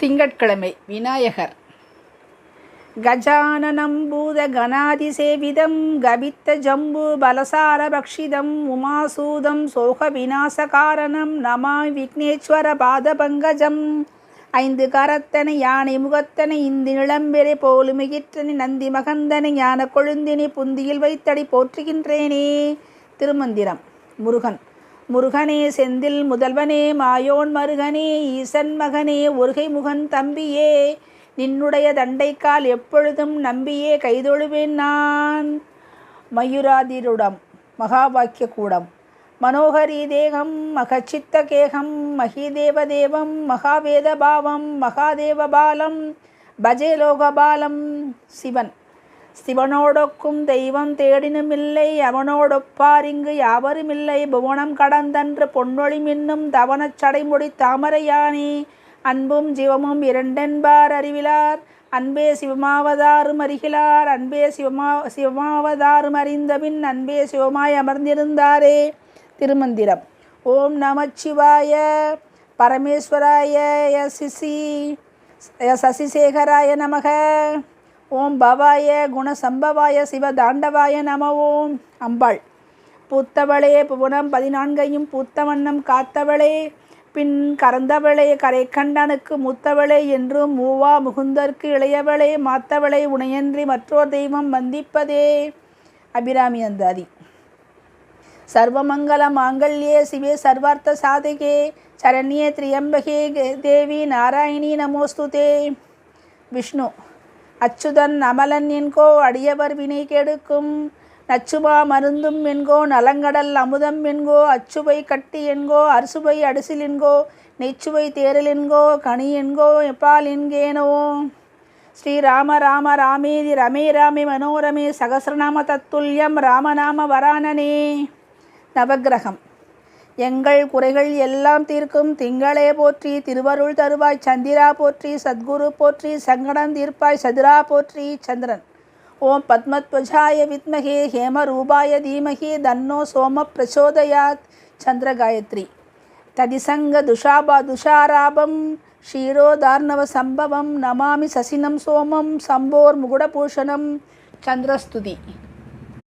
திங்கட்கிழமை விநாயகர். கஜானனம் பூத கணாதிசேவிதம் கபித்த ஜம்பு பலசார பக்ஷிதம் உமாசூதம் சோக விநாசகாரணம் நமா விக்னேஸ்வர பாதபங்கஜம் ஐந்து கரத்தனை யானை முகத்தனை இந்தி நிளம்பெறை போலுமிகிற்றனை நந்தி மகந்தனை ஞான கொழுந்தினை புந்தியில் வைத்தடி போற்றுகின்றேனே. திருமந்திரம் முருகன். முருகனே செந்தில் முதல்வனே மாயோன் மருகனே ஈசன் மகனே ஒருகை முகன் தம்பியே நின்னுடைய தண்டைக்கால் எப்பொழுதும் நம்பியே கைதொழுவேன் நான். மயூராதிருடம் மகாபாக்கிய கூடம் மனோகரி தேகம் மகச்சித்த கேகம் மகிதேவதேவம் மகாவேதபாவம் மகாதேவபாலம் பஜே லோகபாலம் சிவன். சிவனோடொக்கும் தெய்வம் தேடினுமில்லை அவனோடொப்பார் இங்கு யாவருமில்லை. புவனம் கடந்தன்று பொன்னொழி மின்னும் தவனச் சடைமுடி தாமரையானே அன்பும் ஜீவமும் இரண்டென்பார் அறிவிலார். அன்பே சிவமாவதாரும் அறிகிலார் அன்பே சிவமா சிவமாவதாரும் அறிந்தபின் அன்பே சிவமாய் அமர்ந்திருந்தாரே. திருமந்திரம். ஓம் நமச்சிவாய பரமேஸ்வராய சிசி சசிசேகராய நமக. ஓம் பவாய குணசம்பவாய சிவதாண்டவாய நம ஓம் அம்பாள். பூத்தவளே புவனம் பதினான்கையும் பூத்த வண்ணம் காத்தவளே. பின் கறந்தவளே கரை கண்டனுக்கு மூத்தவளே என்றும் மூவா முகுந்தற்கு இளையவளே மாத்தவளை உனையன்றி மற்றோர் தெய்வம் வந்திப்பதே. அபிராமி அந்தாதி. சர்வமங்கல மாங்கல்யே சிவே சர்வார்த்த சாதகே. சரண்யே திரியம்பகே தேவி நாராயணி நமோஸ்துதே. விஷ்ணு. அச்சுதன் அமலன் என்கோ அடியவர் வினை கெடுக்கும். நச்சுபா மருந்தும் என்கோ நலங்கடல் அமுதம் என்கோ அச்சுவை கட்டி என்கோ அரிசுவை அடிசில் என்கோ நெச்சுவை தேரல் என்கோ கனி என்கோ எப்பால் என்கேனோ. ஸ்ரீராம ராம ராமேதி ரமே ராமே மனோரமே சகசிரநாம தத்துல்யம் ராமநாம வராணனே நவக்கிரகம். எங்கள் குறைகள் எல்லாம் தீர்க்கும். திங்களே போற்றி திருவருள் தருவாய் சந்திரா போற்றி சத்குரு போற்றி சங்கடம் தீர்ப்பாய் சதுரா போற்றி சந்திரன். ஓம் பத்மத்வஜாய வித்மகே ஹேமரூபாய தீமகி தன்னோ சோம பிரச்சோதயாத் சந்திர காயத்ரி ததிசங்க துஷாபா துஷாராபம் ஷீரோதார்ணவ சம்பவம் நமாமி சசினம் சோமம் சம்போர் முகுடபூஷணம் சந்திரஸ்துதி.